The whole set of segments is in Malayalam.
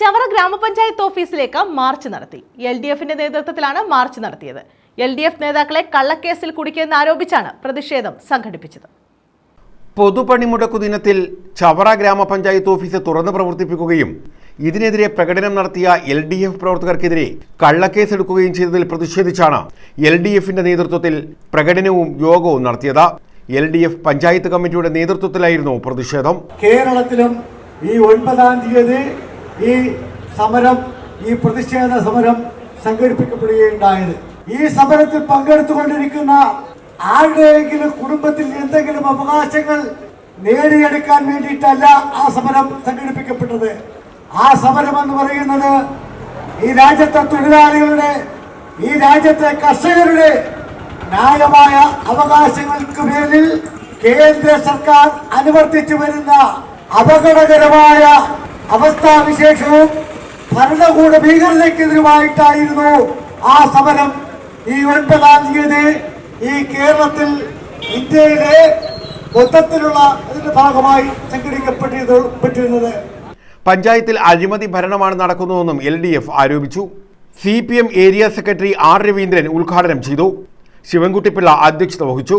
ചവറ ഗ്രാമപഞ്ചായത്ത് ഓഫീസിലേക്ക് മാർച്ച് നടത്തി. എൽ ഡി എഫിന്റെ നേതൃത്വത്തിലാണ് മാർച്ച് നടത്തിയത്. എൽ ഡി എഫ് നേതാക്കളെ കള്ളക്കേസിൽ കുടുക്കിയെന്ന് ആരോപിച്ചാണ് പ്രതിഷേധം സംഘടിപ്പിച്ചത്. പൊതുപണിമുടക്കു ദിനത്തിൽ ചവറ ഗ്രാമപഞ്ചായത്ത് ഓഫീസ് തുറന്നു പ്രവർത്തിപ്പിക്കുകയും ഇതിനെതിരെ പ്രകടനം നടത്തിയ എൽ ഡി എഫ് പ്രവർത്തകർക്കെതിരെ കള്ളക്കേസെടുക്കുകയും ചെയ്തതിൽ പ്രതിഷേധിച്ചാണ് എൽ ഡി എഫിന്റെ നേതൃത്വത്തിൽ പ്രകടനവും യോഗവും നടത്തിയത്. എൽ ഡി എഫ് പഞ്ചായത്ത് കമ്മിറ്റിയുടെ നേതൃത്വത്തിലായിരുന്നു പ്രതിഷേധം. കേരളത്തിലും ഈ ഒൻപതാം തീയതി ഈ സമരം ഈ പ്രതിഷേധ സമരം സംഘടിപ്പിക്കപ്പെടുകയുണ്ടായത്. ഈ സമരത്തിൽ പങ്കെടുത്തുകൊണ്ടിരിക്കുന്ന ആരുടെയെങ്കിലും കുടുംബത്തിൽ എന്തെങ്കിലും അവകാശങ്ങൾ നേടിയെടുക്കാൻ വേണ്ടിയിട്ടല്ല ആ സമരം സംഘടിപ്പിക്കപ്പെട്ടത്. ആ സമരം എന്ന് പറയുന്നത് ഈ രാജ്യത്തെ തൊഴിലാളികളുടെ ഈ രാജ്യത്തെ കർഷകരുടെ ന്യായമായ അവകാശങ്ങൾക്ക് മേലിൽ കേന്ദ്ര സർക്കാർ അനുവർത്തിച്ചു വരുന്ന അപകടകരമായ അവസ്ഥാവിശേഷവും ഭരണകൂട ഭീകരതയ്ക്കെതിരുമായിട്ടായിരുന്നു ആ സമരം ഈ ഒൻപതാം തീയതി ഈ കേരളത്തിൽ ഇന്ത്യയിലെ മൊത്തത്തിലുള്ള ഇതിന്റെ ഭാഗമായി സംഘടിക്കപ്പെട്ടിരുന്നത് പഞ്ചായത്തിൽ അഴിമതി ഭരണമാണ് നടക്കുന്നതെന്നും എൽ ഡി എഫ് ആരോപിച്ചു. C P M area secretary R Raveendran ഉദ്ഘാടനം ചെയ്തു. ശിവൻകുട്ടിപ്പിള്ള അധ്യക്ഷത വഹിച്ചു.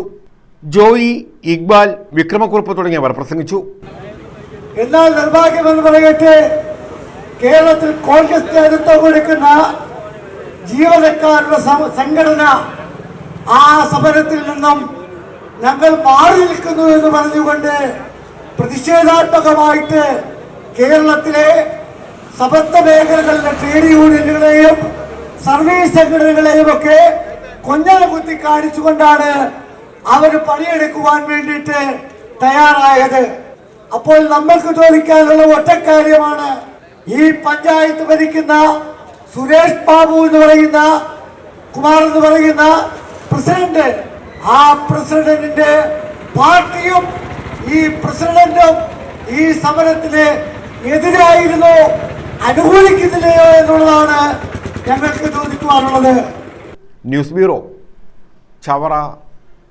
ജോയി ഇക്ബാൽ വിക്രമക്കുറുപ്പ് തുടങ്ങിയവർ പ്രസംഗിച്ചു. എന്നാൽ നിർഭാഗ്യം എന്ന് പറയട്ടെ കേരളത്തിൽ കോൺഗ്രസ് നേതൃത്വം കൊടുക്കുന്ന ജീവനക്കാരുടെ സംഘടന ആ സമരത്തിൽ നിന്നും ഞങ്ങൾ മാറി നിൽക്കുന്നു എന്ന് പറഞ്ഞുകൊണ്ട് പ്രതിഷേധാത്മകമായിട്ട് കേരളത്തിലെ സമത്വ മേഖലകളിലെ ട്രേഡ് യൂണിയനുകളെയും സർവീസ് സംഘടനകളെയും ഒക്കെ കൊഞ്ഞല കുത്തി കാണിച്ചുകൊണ്ടാണ് അവർ പണിയെടുക്കുവാൻ വേണ്ടിയിട്ട് തയ്യാറായത്. അപ്പോൾ നമ്മൾക്ക് ചോദിക്കാനുള്ള ഒറ്റ കാര്യമാണ് ഈ പഞ്ചായത്ത് ഭരിക്കുന്ന സുരേഷ് ബാബു എന്ന് പറയുന്ന കുമാർ എന്ന് പറയുന്ന പ്രസിഡന്റ്. ആ പ്രസിഡന്റിന്റെ പാർട്ടിയും ഈ പ്രസിഡന്റും ഈ സമരത്തിന് എതിരായിരുന്നോ അനുകൂലിക്കുന്നില്ലയോ എന്നുള്ളതാണ് ഞങ്ങൾക്ക് ചോദിക്കുവാനുള്ളത്. News bureau Chavara